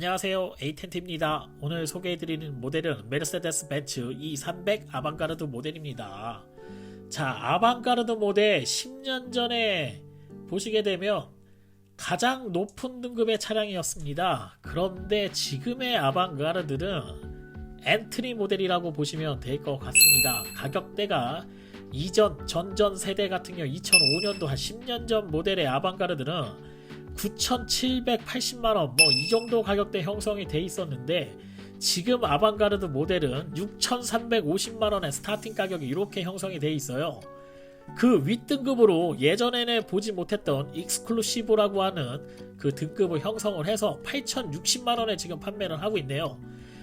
안녕하세요. 에이텐트입니다. 오늘 소개해드리는 모델은 메르세데스 벤츠 E300 아방가르드 모델입니다. 자 아방가르드 모델 10년 전에 보시게 되면 가장 높은 등급의 차량이었습니다. 그런데 지금의 아방가르드는 엔트리 모델이라고 보시면 될 것 같습니다. 가격대가 이전 전전 세대 같은 경우 2005년도 한 10년 전 모델의 아방가르드는 9,780만원 뭐 이 정도 가격대 형성이 돼 있었는데 지금 아방가르드 모델은 6,350만원의 스타팅 가격이 이렇게 형성이 돼 있어요. 그 윗등급으로 예전에는 보지 못했던 익스클루시브라고 하는 그 등급을 형성을 해서 8,060만원에 지금 판매를 하고 있네요.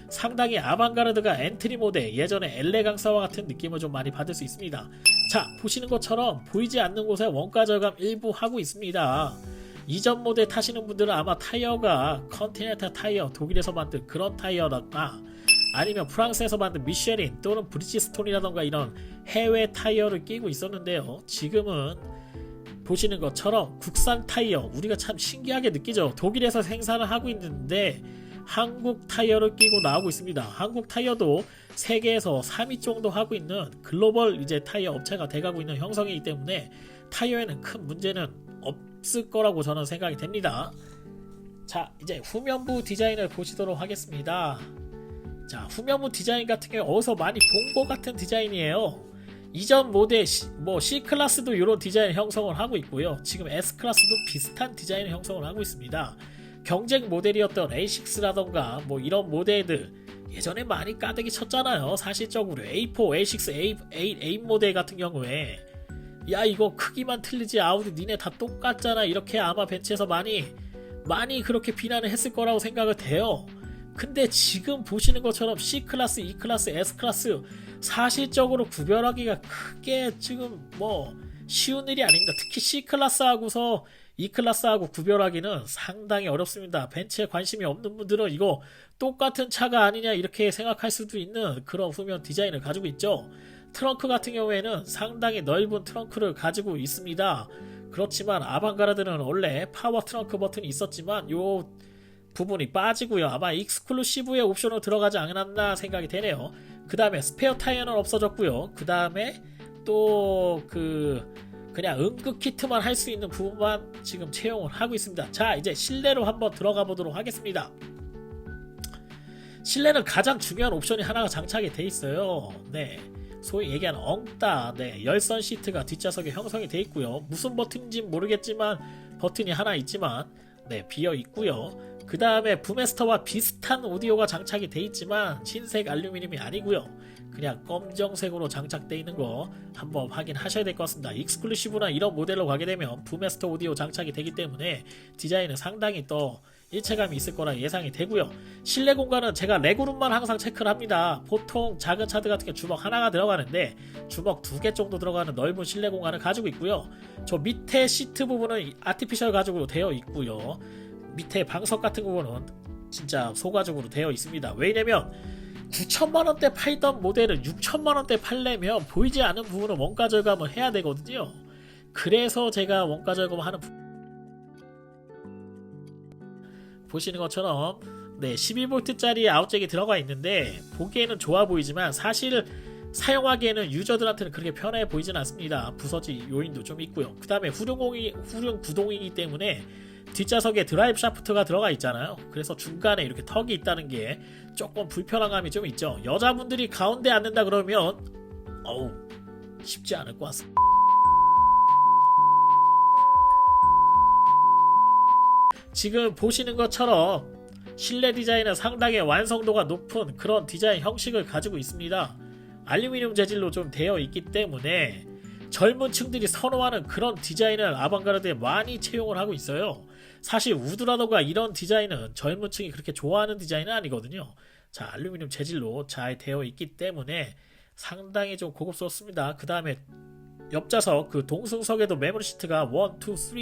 상당히 아방가르드가 엔트리 모델 예전에 엘레 강사와 같은 느낌을 좀 많이 받을 수 있습니다. 자 보시는 것처럼 보이지 않는 곳에 원가 절감 일부 하고 있습니다. 이전 모델 타시는 분들은 아마 타이어가 컨티넨탈 타이어 독일에서 만든 그런 타이어라거나 아니면 프랑스에서 만든 미쉐린 또는 브리지스톤이라던가 이런 해외 타이어를 끼고 있었는데요. 지금은 보시는 것처럼 국산 타이어 우리가 참 신기하게 느끼죠. 독일에서 생산을 하고 있는데 한국 타이어를 끼고 나오고 있습니다. 한국 타이어도 세계에서 3위 정도 하고 있는 글로벌 이제 타이어 업체가 돼가고 있는 형성이기 때문에 타이어에는 큰 문제는 없을 거라고 저는 생각이 됩니다. 자, 이제 후면부 디자인을 보시도록 하겠습니다. 자, 후면부 디자인 같은 경우 어디서 많이 본 것 같은 디자인이에요. 이전 모델 C, 뭐 C 클래스도 이런 디자인 형성을 하고 있고요. 지금 S 클래스도 비슷한 디자인 형성을 하고 있습니다. 경쟁 모델이었던 A6라던가 뭐 이런 모델들 예전에 많이 까대기 쳤잖아요. 사실적으로 A4, A6, A8, A 모델 같은 경우에 야 이거 크기만 틀리지 아우디 니네 다 똑같잖아 이렇게 아마 벤츠에서 많이 많이 그렇게 비난을 했을 거라고 생각을 돼요. 근데 지금 보시는 것처럼 C 클래스, E 클래스, S 클래스 사실적으로 구별하기가 크게 지금 뭐 쉬운 일이 아닙니다. 특히 C 클래스하고서 E 클래스하고 구별하기는 상당히 어렵습니다. 벤츠에 관심이 없는 분들은 이거 똑같은 차가 아니냐 이렇게 생각할 수도 있는 그런 후면 디자인을 가지고 있죠. 트렁크 같은 경우에는 상당히 넓은 트렁크를 가지고 있습니다. 그렇지만 아방가르드는 원래 파워 트렁크 버튼이 있었지만 요 부분이 빠지고요. 아마 익스클루시브의 옵션으로 들어가지 않았나 생각이 되네요. 그 다음에 스페어 타이어는 없어졌고요. 그 다음에 또 그 그냥 응급 키트만 할 수 있는 부분만 지금 채용을 하고 있습니다. 자 이제 실내로 한번 들어가 보도록 하겠습니다. 실내는 가장 중요한 옵션이 하나가 장착이 돼 있어요. 네. 소위 얘기하는 엉따 네, 열선 시트가 뒷좌석에 형성이 되어 있고요. 무슨 버튼인지 모르겠지만 버튼이 하나 있지만 네, 비어 있고요. 그 다음에 부메스터와 비슷한 오디오가 장착이 되어 있지만 흰색 알루미늄이 아니고요. 그냥 검정색으로 장착되어 있는 거 한번 확인하셔야 될 것 같습니다. 익스클루시브나 이런 모델로 가게 되면 부메스터 오디오 장착이 되기 때문에 디자인은 상당히 또 일체감이 있을 거라 예상이 되고요. 실내 공간은 제가 레그룸만 항상 체크를 합니다. 보통 작은 차들 같은 경우 주먹 하나가 들어가는데 주먹 두 개 정도 들어가는 넓은 실내 공간을 가지고 있고요. 저 밑에 시트 부분은 아티피셜 가죽으로 되어 있고요. 밑에 방석 같은 부분은 진짜 소가죽으로 되어 있습니다. 왜냐면 9천만 원대 팔던 모델을 6천만 원대 팔려면 보이지 않는 부분은 원가 절감을 해야 되거든요. 그래서 제가 원가 절감하는 부... 보시는 것처럼 네 12V짜리 아웃잭이 들어가 있는데 보기에는 좋아 보이지만 사실 사용하기에는 유저들한테는 그렇게 편해 보이진 않습니다. 부서지 요인도 좀 있고요. 그 다음에 후륜공이 후륜 구동이기 때문에 뒷좌석에 드라이브 샤프트가 들어가 있잖아요. 그래서 중간에 이렇게 턱이 있다는 게 조금 불편한 감이 좀 있죠. 여자분들이 가운데 앉는다 그러면 어우 쉽지 않을 것 같습니다. 지금 보시는 것처럼 실내 디자인은 상당히 완성도가 높은 그런 디자인 형식을 가지고 있습니다. 알루미늄 재질로 좀 되어 있기 때문에 젊은 층들이 선호하는 그런 디자인을 아방가르드에 많이 채용을 하고 있어요. 사실 우드라던가 이런 디자인은 젊은 층이 그렇게 좋아하는 디자인은 아니거든요. 자, 알루미늄 재질로 잘 되어 있기 때문에 상당히 좀 고급스럽습니다. 그 다음에 옆좌석 그 동승석에도 메모리 시트가 1, 2, 3,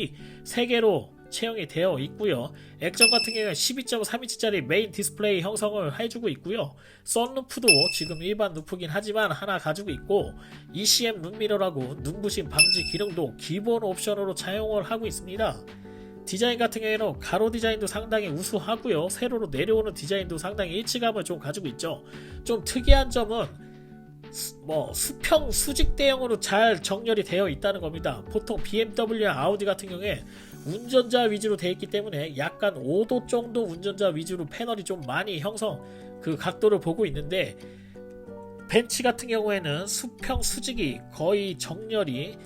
3개로 채용이 되어 있고요. 액정 같은 경우에 12.3인치짜리 메인 디스플레이 형성을 해주고 있고요. 썬루프도 지금 일반 루프긴 하지만 하나 가지고 있고 ECM 룸미러라고 눈부심 방지 기능도 기본 옵션으로 사용을 하고 있습니다. 디자인 같은 경우에는 가로 디자인도 상당히 우수하고요. 세로로 내려오는 디자인도 상당히 일치감을 좀 가지고 있죠. 좀 특이한 점은 수- 뭐 수평 수직 대형으로 잘 정렬이 되어 있다는 겁니다. 보통 BMW나 아우디 같은 경우에 운전자 위주로 되어 있기 때문에 약간 5도 정도 운전자 위주로 패널이 좀 많이 형성 그 각도를 보고 있는데 벤치 같은 경우에는 수평 수직이 거의 정렬이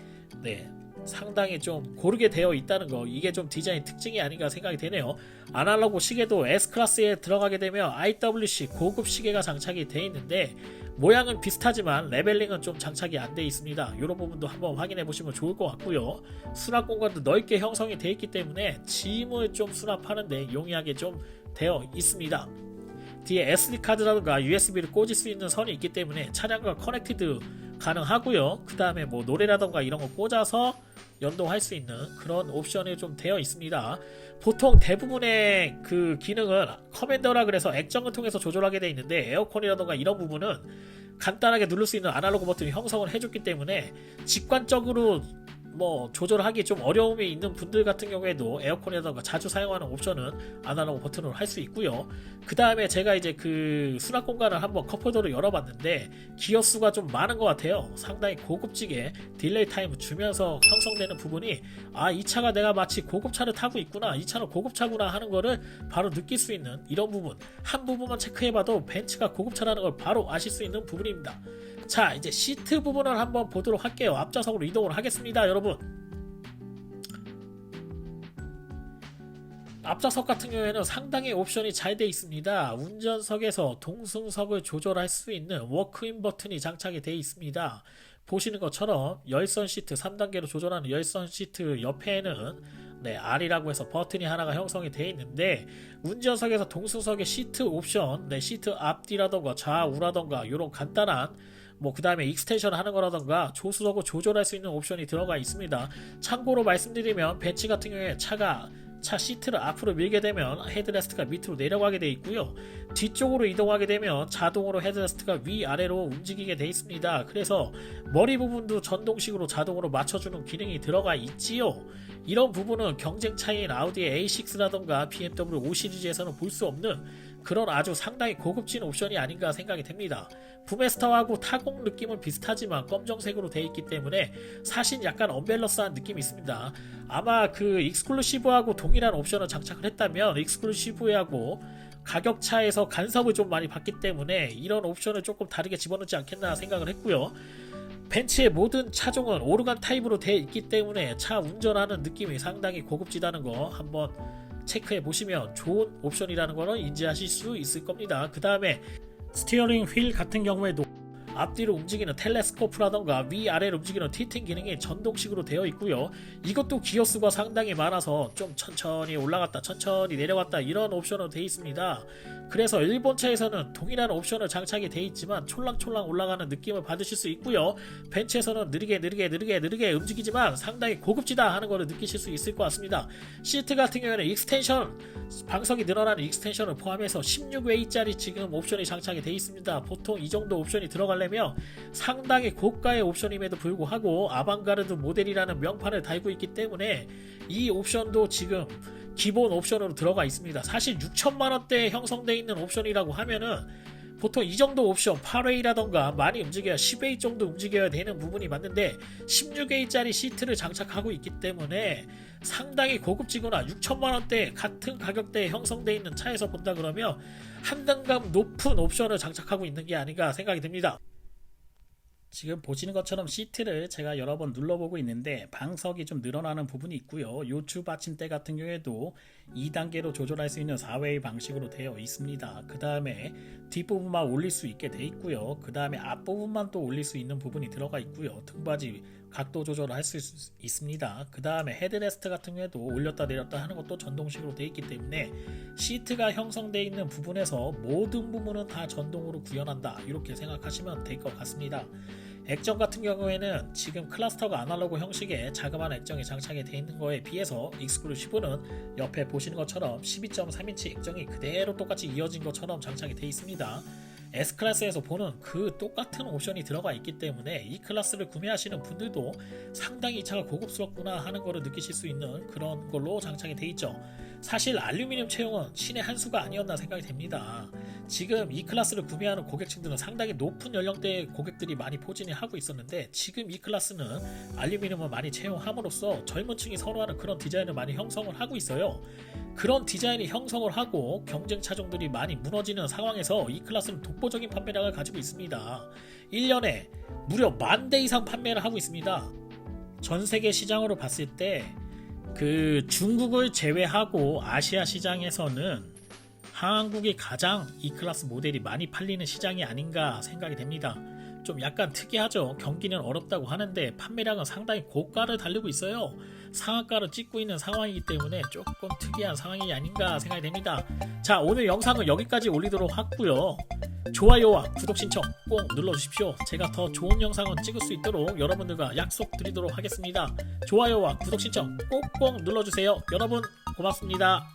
네 상당히 좀 고르게 되어 있다는 거. 이게 좀 디자인 특징이 아닌가 생각이 되네요. 아날로그 시계도 S클래스에 들어가게 되면 IWC 고급 시계가 장착이 되어 있는데 모양은 비슷하지만 레벨링은 좀 장착이 안 되어 있습니다. 이런 부분도 한번 확인해 보시면 좋을 것 같고요. 수납 공간도 넓게 형성이 되어 있기 때문에 짐을 좀 수납하는데 용이하게 좀 되어 있습니다 뒤에 SD카드라든가 USB를 꽂을 수 있는 선이 있기 때문에 차량과 커넥티드 가능하고요. 그 다음에 뭐 노래라던가 이런 거 꽂아서 연동할 수 있는 그런 옵션이 좀 되어 있습니다. 보통 대부분의 그 기능은 커맨더라 그래서 액정을 통해서 조절하게 되어 있는데 에어컨이라던가 이런 부분은 간단하게 누를 수 있는 아날로그 버튼이 형성을 해줬기 때문에 직관적으로 뭐 조절하기 좀 어려움이 있는 분들 같은 경우에도 에어컨이라던가 자주 사용하는 옵션은 아날로그 버튼으로 할 수 있고요. 그 다음에 제가 이제 그 수납 공간을 한번 컵홀더로 열어봤는데 기어 수가 좀 많은 것 같아요. 상당히 고급지게 딜레이 타임을 주면서 형성되는 부분이 아 이 차가 내가 마치 고급차를 타고 있구나 이 차는 고급차구나 하는 거를 바로 느낄 수 있는 이런 부분 한 부분만 체크해봐도 벤츠가 고급차라는 걸 바로 아실 수 있는 부분입니다. 자 이제 시트 부분을 한번 보도록 할게요. 앞좌석으로 이동을 하겠습니다, 여러분. 앞좌석 같은 경우에는 상당히 옵션이 잘 되어 있습니다. 운전석에서 동승석을 조절할 수 있는 워크인 버튼이 장착이 되어 있습니다. 보시는 것처럼 열선 시트 3단계로 조절하는 열선 시트 옆에는 네, R이라고 해서 버튼이 하나가 형성이 되어 있는데 운전석에서 동승석의 시트 옵션, 네, 시트 앞뒤라던가 좌우라던가 이런 간단한 뭐 그 다음에 익스텐션 하는 거라던가 조수석을 조절할 수 있는 옵션이 들어가 있습니다. 참고로 말씀드리면 벤츠 같은 경우에 차가 차 시트를 앞으로 밀게 되면 헤드레스트가 밑으로 내려가게 돼 있고요. 뒤쪽으로 이동하게 되면 자동으로 헤드레스트가 위아래로 움직이게 돼 있습니다. 그래서 머리 부분도 전동식으로 자동으로 맞춰주는 기능이 들어가 있지요. 이런 부분은 경쟁 차이인 아우디의 A6라던가 BMW 5 시리즈에서는 볼 수 없는 그런 아주 상당히 고급진 옵션이 아닌가 생각이 됩니다. 부메스터하고 타공 느낌은 비슷하지만 검정색으로 되어 있기 때문에 사실 약간 언밸런스한 느낌이 있습니다. 아마 그 익스클루시브하고 동일한 옵션을 장착을 했다면 익스클루시브하고 가격 차에서 간섭을 좀 많이 받기 때문에 이런 옵션을 조금 다르게 집어넣지 않겠나 생각을 했고요. 벤츠의 모든 차종은 오르간 타입으로 되어 있기 때문에 차 운전하는 느낌이 상당히 고급지다는 거 한번 체크해 보시면 좋은 옵션이라는 거는 인지하실 수 있을 겁니다. 그 다음에 스티어링 휠 같은 경우에도 앞뒤로 움직이는 텔레스코프라던가 위아래로 움직이는 티팅 기능이 전동식으로 되어 있고요. 이것도 기어수가 상당히 많아서 좀 천천히 올라갔다 천천히 내려갔다 이런 옵션으로 되어 있습니다. 그래서 일본 차에서는 동일한 옵션을 장착이 되어 있지만 촐랑촐랑 올라가는 느낌을 받으실 수 있고요. 벤츠에서는 느리게 느리게 느리게 느리게 움직이지만 상당히 고급지다 하는 것을 느끼실 수 있을 것 같습니다. 시트 같은 경우에는 익스텐션 방석이 늘어나는 익스텐션을 포함해서 16웨이짜리 지금 옵션이 장착이 되어 있습니다. 보통 이 정도 옵션이 들어가려면 상당히 고가의 옵션임에도 불구하고 아방가르드 모델이라는 명판을 달고 있기 때문에 이 옵션도 지금 기본 옵션으로 들어가 있습니다. 사실 6천만 원대에 형성되어 있는 옵션이라고 하면은 보통 이 정도 옵션 8웨이라던가 많이 움직여야 10웨이 정도 움직여야 되는 부분이 맞는데 16웨이짜리 시트를 장착하고 있기 때문에 상당히 고급지거나 6천만 원대 같은 가격대에 형성되어 있는 차에서 본다 그러면 한 단감 높은 옵션을 장착하고 있는 게 아닌가 생각이 듭니다. 지금 보시는 것처럼 시트를 제가 여러 번 눌러보고 있는데 방석이 좀 늘어나는 부분이 있고요. 요추 받침대 같은 경우에도 2단계로 조절할 수 있는 4웨이 방식으로 되어 있습니다. 그 다음에 뒷부분만 올릴 수 있게 되어 있고요. 그 다음에 앞부분만 또 올릴 수 있는 부분이 들어가 있고요. 등받이 각도 조절을 할 수 있습니다. 그 다음에 헤드레스트 같은 경우에도 올렸다 내렸다 하는 것도 전동식으로 되어 있기 때문에 시트가 형성되어 있는 부분에서 모든 부분은 다 전동으로 구현한다. 이렇게 생각하시면 될 것 같습니다. 액정 같은 경우에는 지금 클러스터가 아날로그 형식의 자그마한 액정이 장착이 되어 있는 거에 비해서 익스클루시브는 옆에 보시는 것처럼 12.3인치 액정이 그대로 똑같이 이어진 것처럼 장착이 되어 있습니다. S클래스에서 보는 그 똑같은 옵션이 들어가 있기 때문에 이 클래스를 구매하시는 분들도 상당히 이 차가 고급스럽구나 하는 거를 느끼실 수 있는 그런 걸로 장착이 돼 있죠. 사실 알루미늄 채용은 신의 한 수가 아니었나 생각이 됩니다. 지금 이 클래스를 구매하는 고객층들은 상당히 높은 연령대의 고객들이 많이 포진을 하고 있었는데 지금 이 클래스는 알루미늄을 많이 채용함으로써 젊은 층이 선호하는 그런 디자인을 많이 형성을 하고 있어요. 그런 디자인이 형성을 하고 경쟁 차종들이 많이 무너지는 상황에서 이 클래스는 독보적인 판매량을 가지고 있습니다. 1년에 무려 만 대 이상 판매를 하고 있습니다. 전 세계 시장으로 봤을 때 그 중국을 제외하고 아시아 시장에서는 한국이 가장 이 클래스 모델이 많이 팔리는 시장이 아닌가 생각이 됩니다. 좀 약간 특이하죠. 경기는 어렵다고 하는데 판매량은 상당히 고가를 달리고 있어요. 상한가를 찍고 있는 상황이기 때문에 조금 특이한 상황이 아닌가 생각이 됩니다. 자, 오늘 영상은 여기까지 올리도록 하고요. 좋아요와 구독 신청 꼭 눌러주십시오. 제가 더 좋은 영상을 찍을 수 있도록 여러분들과 약속드리도록 하겠습니다. 좋아요와 구독 신청 꼭꼭 눌러주세요. 여러분 고맙습니다.